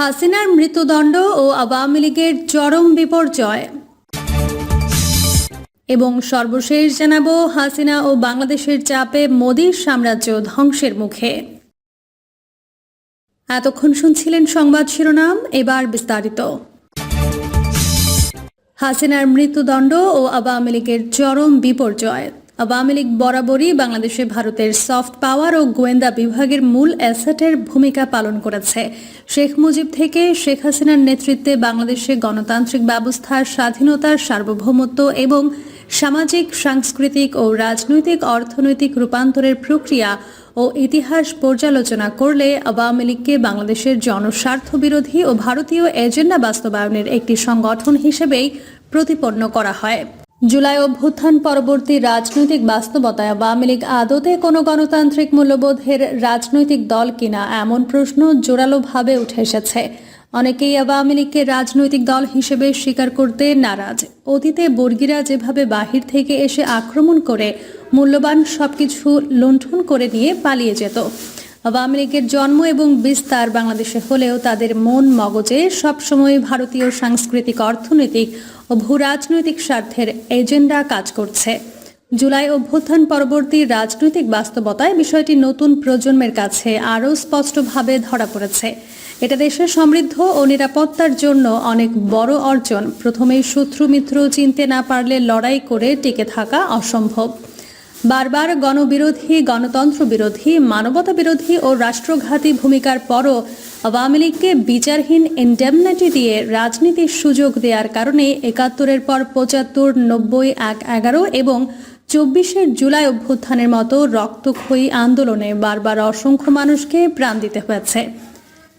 হাসিনার মৃত্যুদণ্ড ও আওয়ামী লীগের চরম বিপর্যয়। এবং সর্বশেষ জানাব, হাসিনা ও বাংলাদেশের চাপে মোদীর সাম্রাজ্য ধ্বংসের মুখে। এতক্ষণ শুনছিলেন সংবাদ শিরোনাম, এবার বিস্তারিত। হাসিনার মৃত্যুদণ্ড ও আওয়ামী লীগের চরম বিপর্যয়। আওয়ামী লীগ বরাবরই বাংলাদেশে ভারতের সফট পাওয়ার ও গোয়েন্দা বিভাগের মূল অ্যাসেটের ভূমিকা পালন করেছে। শেখ মুজিব থেকে শেখ হাসিনার নেতৃত্বে বাংলাদেশে গণতান্ত্রিক ব্যবস্থার স্বাধীনতার সার্বভৌমত্ব এবং সামাজিক, সাংস্কৃতিক ও রাজনৈতিক অর্থনৈতিক রূপান্তরের প্রক্রিয়া ও ইতিহাস পর্যালোচনা করলে আওয়ামী লীগকে বাংলাদেশের জনস্বার্থ বিরোধী ও ভারতীয় এজেন্ডা বাস্তবায়নের একটি সংগঠন হিসেবেই প্রতিপন্ন করা হয়। জুলাই অভ্যুত্থান পরবর্তী রাজনৈতিক বাস্তবতায় আওয়ামী লীগ আদতে কোনো গণতান্ত্রিক মূল্যবোধের রাজনৈতিক দল কিনা এমন প্রশ্ন জোরালোভাবে উঠে এসেছে। অনেকেই আওয়ামী লীগকে রাজনৈতিক দল হিসেবে স্বীকার করতে নারাজ। অতীতে বর্গীরা যেভাবে বাহির থেকে এসে আক্রমণ করে, মূল্যবান সবকিছু লুণ্ঠন করে নিয়ে পালিয়ে যেত। আওয়ামী লীগের জন্ম এবং বিস্তার বাংলাদেশে হলেও তাদের মন মগজে সবসময় ভারতীয় সাংস্কৃতিক, অর্থনৈতিক ও ভূ রাজনৈতিক স্বার্থের এজেন্ডা কাজ করছে। জুলাই অভ্যুত্থান পরবর্তী রাজনৈতিক বাস্তবতায় বিষয়টি নতুন প্রজন্মের কাছে আরও স্পষ্টভাবে ধরা পড়েছে। এটা দেশের সমৃদ্ধ ও নিরাপত্তার জন্য অনেক বড় অর্জন। প্রথমেই শত্রু মিত্র চিনতে না পারলে লড়াই করে টিকে থাকা অসম্ভব। বারবার গণবিরোধী গণতন্ত্র বিরোধী মানবতা বিরোধী ও রাষ্ট্রঘাতী ভূমিকার পরও আওয়ামী লীগকে বিচারহীন ইন্ডেমনিটি দিয়ে রাজনীতির সুযোগ দেওয়ার কারণে একাত্তরের পর পঁচাত্তর, নব্বই, এক, এগারো এবং চব্বিশের জুলাই অভ্যুত্থানের মতো রক্তক্ষয়ী আন্দোলনে বারবার অসংখ্য মানুষকে প্রাণ দিতে হয়েছে।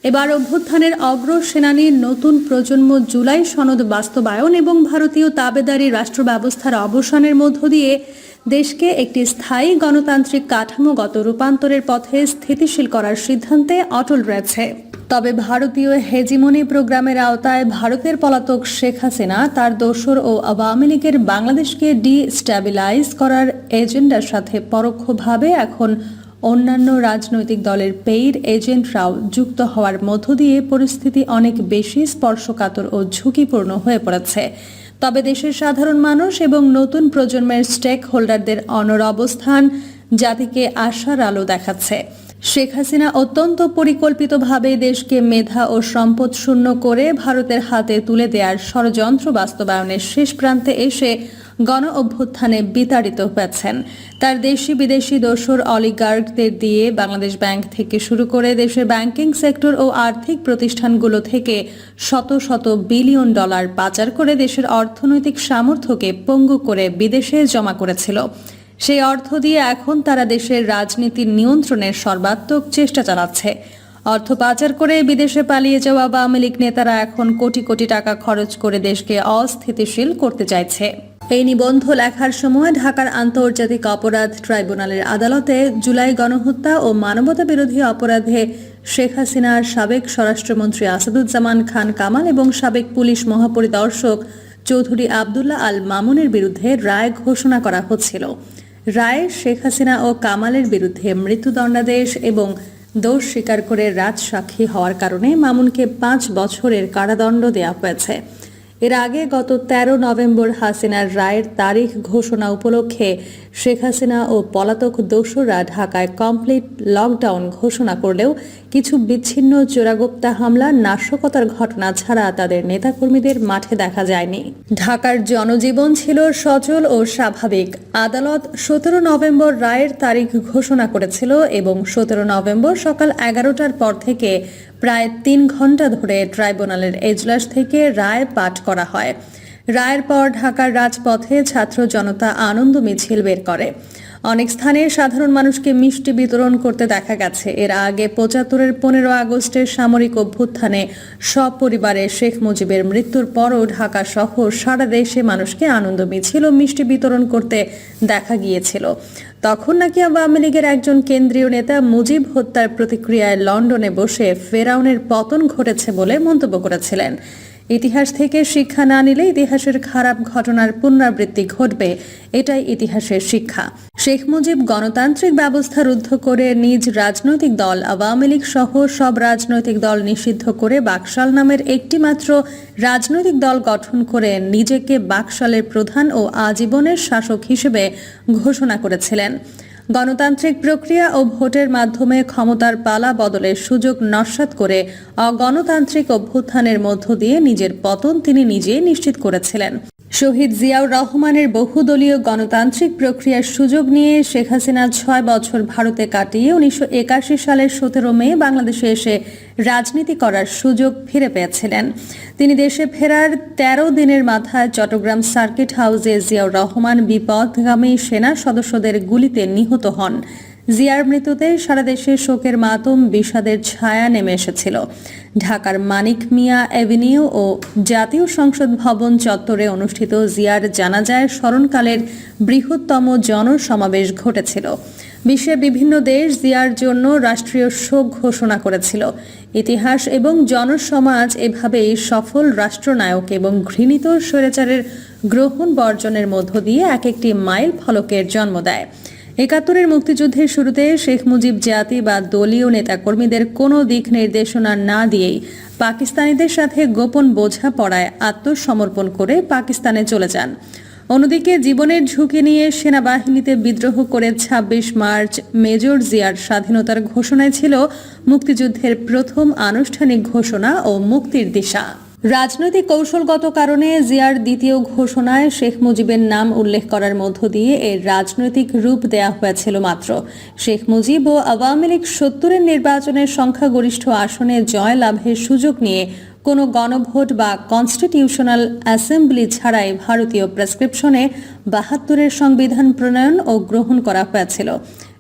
এবার অভ্যুত্থানের অগ্রসেনানীর নতুন প্রজন্ম জুলাই সনদ বাস্তবায়ন এবং ভারতীয় তাবেদারি রাষ্ট্র ব্যবস্থার অবসানের মধ্য দিয়ে দেশকে একটি স্থায়ী গণতান্ত্রিক কাঠামোগত রূপান্তরের পথে স্থিতিশীল করার সিদ্ধান্তে অটল রয়েছে। তবে ভারতীয় হেজিমনি প্রোগ্রামের আওতায় ভারতের পলাতক শেখ হাসিনা তার দোসর ও আওয়ামী লীগের বাংলাদেশকে ডিস্ট্যাবিলাইজ করার এজেন্ডার সাথে পরোক্ষভাবে এখন অন্যান্য রাজনৈতিক দলের পেইড এজেন্টরাও যুক্ত হওয়ার মধ্য দিয়ে পরিস্থিতি অনেক বেশি স্পর্শকাতর ও ঝুঁকিপূর্ণ হয়ে পড়েছে। তবে দেশের সাধারণ মানুষ এবং নতুন প্রজন্মের স্টেক হোল্ডারদের অনর অবস্থান জাতিকে আশার আলো দেখাচ্ছে। শেখ হাসিনা অত্যন্ত পরিকল্পিতভাবে দেশকে মেধা ও সম্পদ শূন্য করে ভারতের হাতে তুলে দেওয়ার ষড়যন্ত্র বাস্তবায়নের শেষ প্রান্তে এসে গণ অভ্যুত্থানে বিতাড়িত হয়েছেন। তার দেশি বিদেশি দোসর অলিগার্কদের দিয়ে বাংলাদেশ ব্যাংক থেকে শুরু করে দেশের ব্যাংকিং সেক্টর ও আর্থিক প্রতিষ্ঠানগুলো থেকে শত শত বিলিয়ন ডলার পাচার করে দেশের অর্থনৈতিক সামর্থ্যকে পঙ্গু করে বিদেশে জমা করেছিল। সেই অর্থ দিয়ে এখন তারা দেশের রাজনীতির নিয়ন্ত্রণের সর্বাত্মক চেষ্টা চালাচ্ছে। অর্থ পাচার করে বিদেশে পালিয়ে যাওয়া আওয়ামী লীগ নেতারা এখন কোটি কোটি টাকা খরচ করে দেশকে অস্থিতিশীল করতে চাইছে। এই নিবন্ধ লেখার সময় ঢাকার আন্তর্জাতিক অপরাধ ট্রাইব্যুনালের আদালতে জুলাই গণহত্যা ও মানবতা বিরোধী অপরাধে শেখ হাসিনার সাবেক স্বরাষ্ট্রমন্ত্রী আসাদুজ্জামান খান কামাল এবং সাবেক পুলিশ মহাপরিদর্শক চৌধুরী আবদুল্লাহ আল মামুনের বিরুদ্ধে রায় ঘোষণা করা হচ্ছিল। রায়ে শেখ হাসিনা ও কামালের বিরুদ্ধে মৃত্যুদণ্ডাদেশ এবং দোষ স্বীকার করে রাজসাক্ষী হওয়ার কারণে মামুনকে পাঁচ বছরের কারাদণ্ড দেওয়া হয়েছে। এর আগে গত ১৩ নভেম্বর হাসিনার রায়ের তারিখ ঘোষণা উপলক্ষে শেখ হাসিনা ও পলাতক দোসররা ঢাকায় কমপ্লিট লকডাউন ঘোষণা করলেও কিছু বিচ্ছিন্ন চোরাগোপ্তা হামলা, নাশকতার ঘটনা ছাড়া তাদের নেতাকর্মীদের মাঠে দেখা যায়নি। ঢাকার জনজীবন ছিল সচল ও স্বাভাবিক। আদালত সতেরো নভেম্বর রায়ের তারিখ ঘোষণা করেছিল এবং সতেরো নভেম্বর সকাল এগারোটার পর থেকে প্রায় তিন ঘণ্টা ধরে ট্রাইব্যুনালের এজলাস থেকে রায় পাঠ করা হয়। রায়ের পর ঢাকার রাজপথে ছাত্র জনতা আনন্দ মিছিল বের করে। অনেক স্থানে সাধারণ মানুষকে মিষ্টি বিতরণ করতে দেখা গেছে। এর আগে পঁচাত্তরের পনেরো আগস্টের সামরিক অভ্যুত্থানে সপরিবারে শেখ মুজিবের মৃত্যুর পরও ঢাকা সহ সারা দেশে মানুষকে আনন্দ মিছিল মিষ্টি বিতরণ করতে দেখা গিয়েছিল। তখন নাকি আওয়ামী লীগের একজন কেন্দ্রীয় নেতা মুজিব হত্যার প্রতিক্রিয়ায় লন্ডনে বসে ফেরাউনের পতন ঘটেছে বলে মন্তব্য করেছিলেন। ইতিহাস থেকে শিক্ষা না নিলে ইতিহাসের খারাপ ঘটনার পুনরাবৃত্তি ঘটবে, এটাই ইতিহাসের শিক্ষা। শেখ মুজিব গণতান্ত্রিক ব্যবস্থা রুদ্ধ করে নিজ রাজনৈতিক দল আওয়ামী লীগ সহ সব রাজনৈতিক দল নিষিদ্ধ করে বাকশাল নামের একটি মাত্র রাজনৈতিক দল গঠন করে নিজেকে বাকশালের প্রধান ও আজীবনের শাসক হিসেবে ঘোষণা করেছিলেন। গণতান্ত্রিক প্রক্রিয়া ও ভোটের মাধ্যমে ক্ষমতার পালা বদলের সুযোগ নস্যাৎ করে অগণতান্ত্রিক অভ্যুত্থানের মধ্য দিয়ে নিজের পতন তিনি নিজেই নিশ্চিত করেছিলেন। শহীদ জিয়াউর রহমানের বহুদলীয় গণতান্ত্রিক প্রক্রিয়ার সুযোগ নিয়ে শেখ হাসিনা ছয় বছর ভারতে কাটিয়ে উনিশশো একাশি সালের সতেরো মে বাংলাদেশে এসে রাজনীতি করার সুযোগ ফিরে পেয়েছিলেন। তিনি দেশে ফেরার তেরো দিনের মাথায় চট্টগ্রাম সার্কিট হাউসে জিয়াউর রহমান বিপদগামী সেনা সদস্যদের গুলিতে নিহত হন। জিয়ার মৃত্যুতে সারা দেশে শোকের মাতম বিষাদের ছায়া নেমে এসেছিল। ঢাকার মানিক মিয়া অ্যাভিনিউ ও জাতীয় সংসদ ভবন চত্বরে অনুষ্ঠিত জিয়ার জানাজায় স্মরণকালের বৃহত্তম জনসমাবেশ ঘটেছিল। বিশ্বের বিভিন্ন দেশ জিয়ার জন্য রাষ্ট্রীয় শোক ঘোষণা করেছিল। ইতিহাস এবং জনসমাজ এভাবেই সফল রাষ্ট্রনায়ক এবং ঘৃণিত স্বৈরাচারের গ্রহণ বর্জনের মধ্য দিয়ে এক একটি মাইল ফলকের জন্ম দেয়। একাত্তরের মুক্তিযুদ্ধের শুরুতে শেখ মুজিব জাতি বা দলীয় নেতাকর্মীদের কোনো দিক নির্দেশনা না দিয়েই পাকিস্তানিদের সাথে গোপন বোঝাপড়ায় আত্মসমর্পণ করে পাকিস্তানে চলে যান। অন্যদিকে জীবনের ঝুঁকি নিয়ে সেনাবাহিনীতে বিদ্রোহ করে ২৬ মার্চ মেজর জিয়ার স্বাধীনতার ঘোষণায় ছিল মুক্তিযুদ্ধের প্রথম আনুষ্ঠানিক ঘোষণা ও মুক্তির দিশা। রাজনৈতিক কৌশলগত কারণে জিয়ার দ্বিতীয় ঘোষণায় শেখ মুজিবের নাম উল্লেখ করার মধ্য দিয়ে এর রাজনৈতিক রূপ দেয়া হয়েছিল মাত্র। শেখ মুজিব ও আওয়ামী লীগ সত্তরের নির্বাচনের সংখ্যাগরিষ্ঠ আসনে জয় লাভের সুযোগ নিয়ে কোনো গণভোট বা কনস্টিটিউশনাল অ্যাসেম্বলি ছাড়াই ভারতীয় প্রেসক্রিপশনে বাহাত্তরের সংবিধান প্রণয়ন ও গ্রহণ করা হয়েছিল।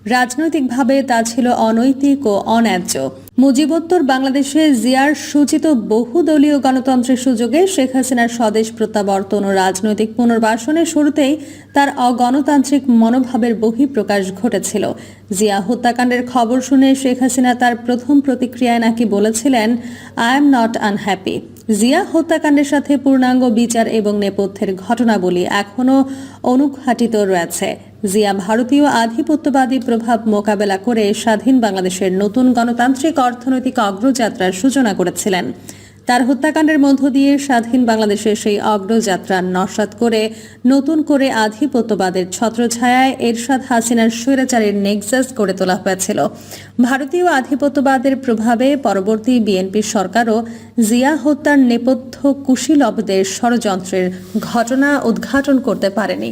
রাজনৈতিকভাবে তা ছিল অনৈতিক ও অন্যায্য। মুজিবোত্তর বাংলাদেশে জিয়ার সূচিত বহুদলীয় গণতন্ত্রের সুযোগে শেখ হাসিনার স্বদেশ প্রত্যাবর্তন ও রাজনৈতিক পুনর্বাসনের শুরুতেই তার অগণতান্ত্রিক মনোভাবের বহিঃপ্রকাশ ঘটেছিল। জিয়া হত্যাকাণ্ডের খবর শুনে শেখ হাসিনা তার প্রথম প্রতিক্রিয়ায় নাকি বলেছিলেন I am not unhappy Zia হত্যাকাণ্ডের সাথে পূর্ণাঙ্গ বিচার এবং নেপথ্যের ঘটনাবলী এখনও অনুঘাটিত রয়েছে। জিয়া ভারতীয় আধিপত্যবাদী প্রভাব মোকাবেলা করে স্বাধীন বাংলাদেশের নতুন গণতান্ত্রিক অর্থনৈতিক অগ্রযাত্রার সূচনা করেছিলেন। তার হত্যাকাণ্ডের মধ্য দিয়ে স্বাধীন বাংলাদেশের সেই অগ্রযাত্রা নস্বাত করে, নতুন করে আধিপত্যবাদের ছত্রছায়ায় এরশাদ হাসিনার স্বৈরাচারের নেক্সাস গড়ে তোলা হয়েছিল। ভারতীয় আধিপত্যবাদের প্রভাবে পরবর্তী বিএনপি সরকারও জিয়া হত্যার নেপথ্য কুশীলবদের ষড়যন্ত্রের ঘটনা উদ্ঘাটন করতে পারেনি।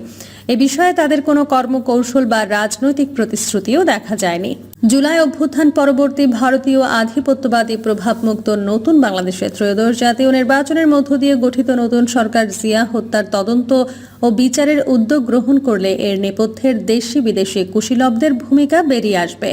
এ বিষয়ে তাদের কোনো কর্মকৌশল বা রাজনৈতিক প্রতিশ্রুতিও দেখা যায়নি। জুলাই অভ্যুত্থান পরবর্তী ভারতীয় আধিপত্যবাদী প্রভাবমুক্ত নতুন বাংলাদেশের ত্রয়োদশ জাতীয় নির্বাচনের মধ্য দিয়ে গঠিত নতুন সরকার জিয়া হত্যার তদন্ত ও বিচারের উদ্যোগ গ্রহণ করলে এর নেপথ্যের দেশি বিদেশি কুশীলবদের ভূমিকা বেরিয়ে আসবে।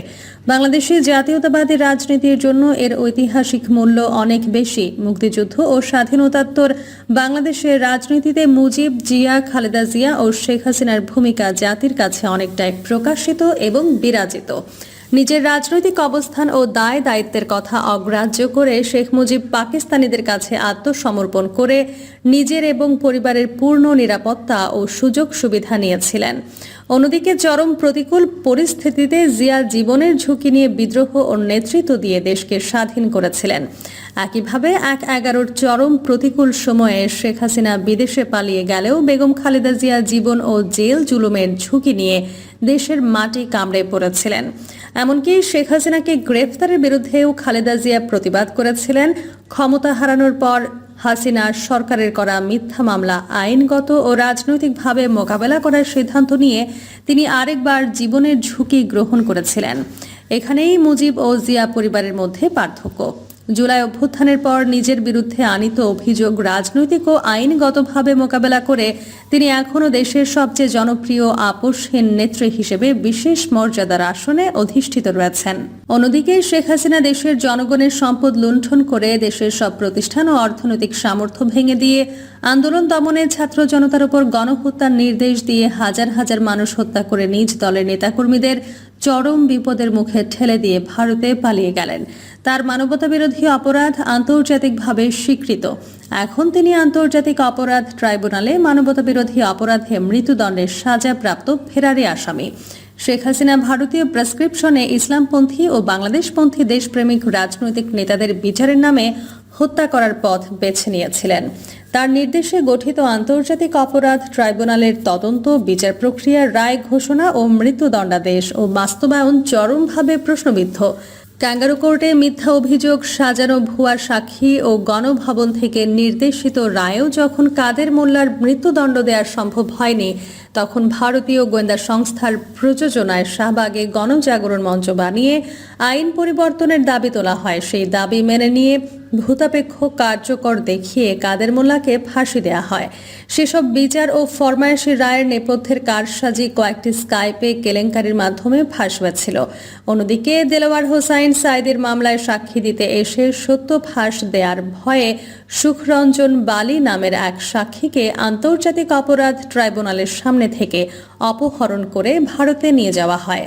বাংলাদেশে জাতীয়তাবাদী রাজনীতির জন্য এর ঐতিহাসিক মূল্য অনেক বেশি। মুক্তিযুদ্ধ ও স্বাধীনতাত্তর বাংলাদেশের রাজনীতিতে মুজিব, জিয়া, খালেদা জিয়া ও শেখ হাসিনার ভূমিকা জাতির কাছে অনেকটাই প্রকাশিত এবং বিরাজিত। নিজের রাজনৈতিক অবস্থান ও দায় দায়িত্বের কথা অগ্রাহ্য করে শেখ মুজিব পাকিস্তানিদের কাছে আত্মসমর্পণ করে নিজের এবং পরিবারের পূর্ণ নিরাপত্তা ও সুযোগ সুবিধা নিয়েছিলেন। অন্যদিকে চরম প্রতিকূল পরিস্থিতিতে জিয়া জীবনের ঝুঁকি নিয়ে বিদ্রোহ ও নেতৃত্ব দিয়ে দেশকে স্বাধীন করেছিলেন। একইভাবে এক এগারোর চরম প্রতিকূল সময়ে শেখ হাসিনা বিদেশে পালিয়ে গেলেও বেগম খালেদা জিয়া জীবন ও জেল জুলুমের ঝুঁকি নিয়ে দেশের মাটি কামড়ে পড়েছিলেন। এমনকি শেখ হাসিনাকে গ্রেফতারের বিরুদ্ধেও খালেদা জিয়া প্রতিবাদ করেছিলেন। ক্ষমতা হারানোর পর হাসিনা সরকারের করা মিথ্যা মামলা আইনগত ও রাজনৈতিকভাবে মোকাবেলা করার সিদ্ধান্ত নিয়ে তিনি আরেকবার জীবনের ঝুঁকি গ্রহণ করেছিলেন। এখানেই মুজিব ও জিয়া পরিবারের মধ্যে পার্থক্য। জুলাই অভ্যুত্থানের পর নিজের বিরুদ্ধে আনিত অভিযোগ রাজনৈতিক ও আইনগতভাবে মোকাবেলা করে তিনি এখনও দেশের সবচেয়ে জনপ্রিয় আপোষহীন নেত্রী হিসেবে বিশেষ মর্যাদার আসনে অধিষ্ঠিত রয়েছেন। অন্যদিকে শেখ হাসিনা দেশের জনগণের সম্পদ লুণ্ঠন করে দেশের সব প্রতিষ্ঠান ও অর্থনৈতিক সামর্থ্য ভেঙে দিয়ে আন্দোলন দমনে ছাত্র জনতার উপর গণহত্যার নির্দেশ দিয়ে হাজার হাজার মানুষ হত্যা করে নিজ দলের নেতাকর্মীদের চরম বিপদের মুখে ঠেলে দিয়ে ভারতে পালিয়ে গেলেন। তার মানবতা বিরোধী অপরাধ আন্তর্জাতিকভাবে স্বীকৃত। এখন তিনি আন্তর্জাতিক অপরাধ ট্রাইব্যুনালে মানবতা বিরোধী অপরাধে মৃত্যুদণ্ডের সাজাপ্রাপ্ত ফেরারি আসামি। শেখ হাসিনা ভারতীয় প্রেসক্রিপশনে ইসলামপন্থী ও বাংলাদেশপন্থী দেশপ্রেমিক রাজনৈতিক নেতাদের বিচারের নামে হত্যা করার পথ বেছে নিয়েছিলেন। তার নির্দেশে গঠিত আন্তর্জাতিক অপরাধ ট্রাইব্যুনালের তদন্ত, বিচার প্রক্রিয়ার রায় ঘোষণা ও মৃত্যুদণ্ডাদেশ ও বাস্তবায়ন চরমভাবে প্রশ্নবিদ্ধ। ক্যাঙ্গারু কোর্টে মিথ্যা অভিযোগ, সাজানো ভুয়া সাক্ষী ও গণভবন থেকে নির্দেশিত রায়েও যখন কাদের মোল্লার মৃত্যুদণ্ড দেওয়া সম্ভব হয়নি, তখন ভারতীয় গোয়েন্দা সংস্থার প্রযোজনায় শাহবাগে গণজাগরণ মঞ্চ বানিয়ে আইন পরিবর্তনের দাবি তোলা হয়। সেই দাবি মেনে নিয়ে ভূতাপেক্ষ কার্যকর দেখিয়ে কাদের মোল্লাকে ফাঁসি দেওয়া হয়। সেসব বিচার ও ফরমায়েশি রায়ের নেপথ্যের কারসাজি কয়েকটি স্কাইপে কেলেঙ্কারির মাধ্যমে ফাঁস হয়েছিল অন্যদিকে দেলোয়ার হোসাইন সাইদের মামলায় সাক্ষী দিতে এসে সত্য ফাঁস দেওয়ার ভয়ে সুখরঞ্জন বালি নামের এক সাক্ষীকে আন্তর্জাতিক অপরাধ ট্রাইব্যুনালের সামনে থেকে অপহরণ করে ভারতে নিয়ে যাওয়া হয়।